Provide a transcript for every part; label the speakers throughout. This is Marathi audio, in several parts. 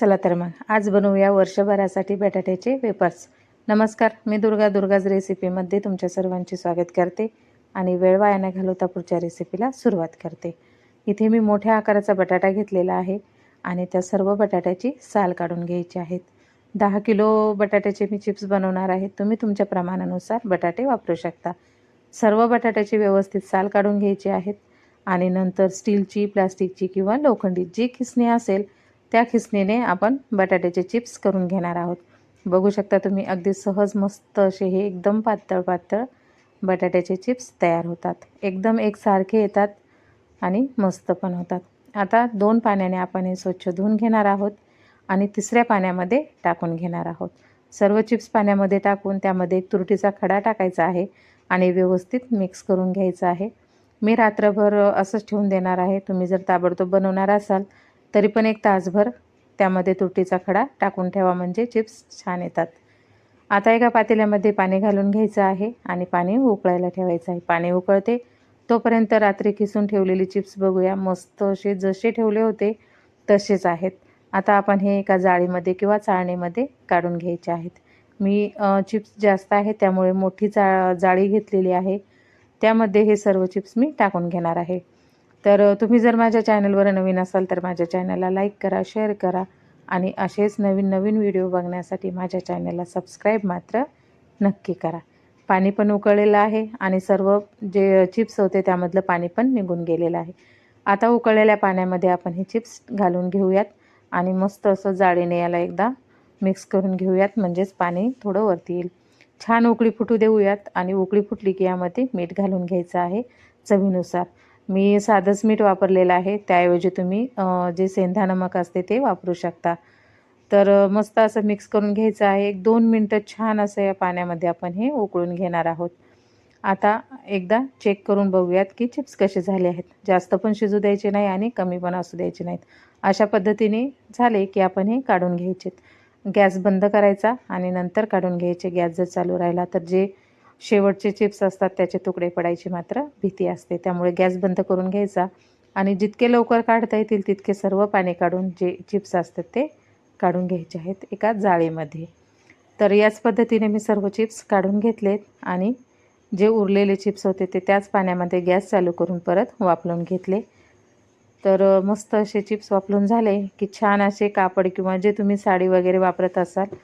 Speaker 1: चला तर मग आज बनवूया वर्षभरासाठी बटाट्याचे वेपर्स नमस्कार मी दुर्गा दुर्गाज रेसिपीमध्ये तुमच्या सर्वांचे स्वागत करते आणि वेळ वाया न घालवता पुढच्या रेसिपीला सुरुवात करते. इथे मी मोठ्या आकाराचा बटाटा घेतलेला आहे आणि त्या सर्व बटाट्याची साल काढून घ्यायची आहेत. दहा किलो बटाट्याचे मी चिप्स बनवणार आहे. तुम्ही तुमच्या प्रमाणानुसार बटाटे वापरू शकता. सर्व बटाट्याची व्यवस्थित साल काढून घ्यायची आहेत आणि नंतर स्टीलची प्लास्टिकची किंवा लोखंडी जी खिसणी असेल त्या खिसणीने आपण बटाट्याचे चिप्स करून घेणार आहोत. बघू शकता तुम्ही अगदी सहज मस्त असे हे एकदम पातळ पातळ बटाट्याचे चिप्स तयार होतात. एकदम एकसारखे येतात आणि मस्त पण होतात. आता दोन पाण्याने आपण हे स्वच्छ धुवून घेणार आहोत आणि तिसऱ्या पाण्यामध्ये टाकून घेणार आहोत. सर्व चिप्स पाण्यामध्ये टाकून त्यामध्ये एक तुरटीचा खडा टाकायचा आहे आणि व्यवस्थित मिक्स करून घ्यायचं आहे. मी रात्रभर असंच ठेवून देणार आहे. तुम्ही जर ताबडतोब बनवणार असाल तरी पण एक तासभर त्यामध्ये तुरटीचा खडा टाकून ठेवा म्हणजे चिप्स छान येतात. आता एका पातेल्यामध्ये पाणी घालून घ्यायचं आहे आणि पाणी उकळायला ठेवायचं आहे. पाणी उकळते तोपर्यंत रात्री किसून ठेवलेली चिप्स बघूया. मस्त असे जसे ठेवले होते तसेच आहेत. आता आपण हे एका जाळीमध्ये किंवा चाळणीमध्ये काढून घ्यायचे आहेत. मी चिप्स जास्त आहे त्यामुळे मोठी चा जाळी घेतलेली आहे. त्यामध्ये हे सर्व चिप्स मी टाकून घेणार आहे. तर तुम्ही जर माझ्या चॅनलवर नवीन असाल तर माझ्या चॅनलला लाईक करा शेअर करा आणि असेच नवीन नवीन व्हिडिओ बघण्यासाठी माझ्या चॅनलला सबस्क्राईब मात्र नक्की करा. पाणी पण उकळलेलं आहे आणि सर्व जे चिप्स होते त्यामधलं पाणी पण निघून गेलेलं आहे. आता उकळलेल्या पाण्यामध्ये आपण हे चिप्स घालून घेऊयात आणि मस्त असं जाळीने याला एकदा मिक्स करून घेऊयात म्हणजेच पाणी थोडं वरती येईल. छान उकळी फुटू देऊयात आणि उकळी फुटली की यामध्ये मीठ घालून घ्यायचं आहे चवीनुसार. मी साधंच मीठ वापरलेलं आहे. त्याऐवजी तुम्ही जे सेंधा नमक असते ते वापरू शकता. तर मस्त असं मिक्स करून घ्यायचं आहे. एक दोन मिनटं छान असं या पाण्यामध्ये आपण हे उकळून घेणार आहोत. आता एकदा चेक करून बघूयात की चिप्स कसे झाले आहेत. जास्त पण शिजू द्यायचे नाही आणि कमी पण असू द्यायचे नाहीत. अशा पद्धतीने झाले की आपण हे काढून घ्यायचेत. गॅस बंद करायचा आणि नंतर काढून घ्यायचे. गॅस जर चालू राहिला तर जे शेवटचे चिप्स असतात त्याचे तुकडे पडायची मात्र भीती असते. त्यामुळे गॅस बंद करून घ्यायचा आणि जितके लवकर काढता येतील तितके सर्व पाणी काढून जे चिप्स असतात ते काढून घ्यायचे आहेत एका जाळीमध्ये. तर याच पद्धतीने मी सर्व चिप्स काढून घेतलेत आणि जे उरलेले चिप्स होते ते त्याच पाण्यामध्ये गॅस चालू करून परत वापरून घेतले. तर मस्त असे चिप्स वापरून झाले की छान असे कापड किंवा जे तुम्ही साडी वगैरे वापरत असाल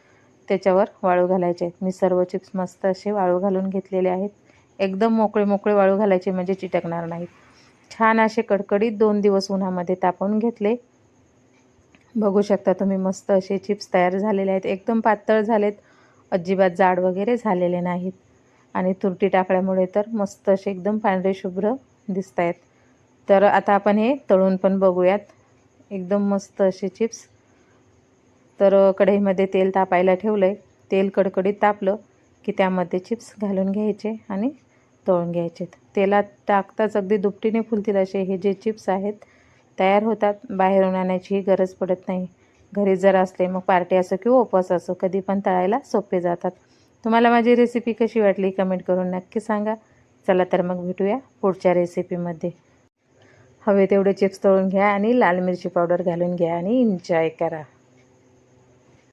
Speaker 1: त्याच्यावर वाळू घालायचे आहेत. मी सर्व चिप्स मस्त असे वाळू घालून घेतलेले आहेत. एकदम मोकळे मोकळे वाळू घालायचे म्हणजे चिटकणार नाहीत. छान असे कडकडीत दोन दिवस उन्हामध्ये तापवून घेतले. बघू शकता तुम्ही मस्त असे चिप्स तयार झालेले आहेत. एकदम पातळ झालेत. अजिबात जाड वगैरे झालेले नाहीत. आणि तुरटी टाकल्यामुळे तर मस्त असे एकदम पांढरे शुभ्र दिसत आहेत तर आता आपण हे तळून पण बघूयात. एकदम मस्त असे चिप्स तर कढईमध्ये तेल तापायला ठेवलं आहे तेल कडकडीत तापलं की त्यामध्ये चिप्स घालून घ्यायचे आणि तळून घ्यायचे. तेलात टाकताच अगदी दुपटीने फुलतील असे हे जे चिप्स आहेत तयार होतात. बाहेरून आणायचीही गरज पडत नाही. घरी जर असले मग पार्टी असो किंवा उपवास असो कधी पण तळायला सोपे जातात. तुम्हाला माझी रेसिपी कशी वाटली कमेंट करून नक्की सांगा. चला तर मग भेटूया पुढच्या रेसिपीमध्ये. हवे तेवढे चिप्स तळून घ्या आणि लाल मिरची पावडर घालून घ्या आणि एन्जॉय करा.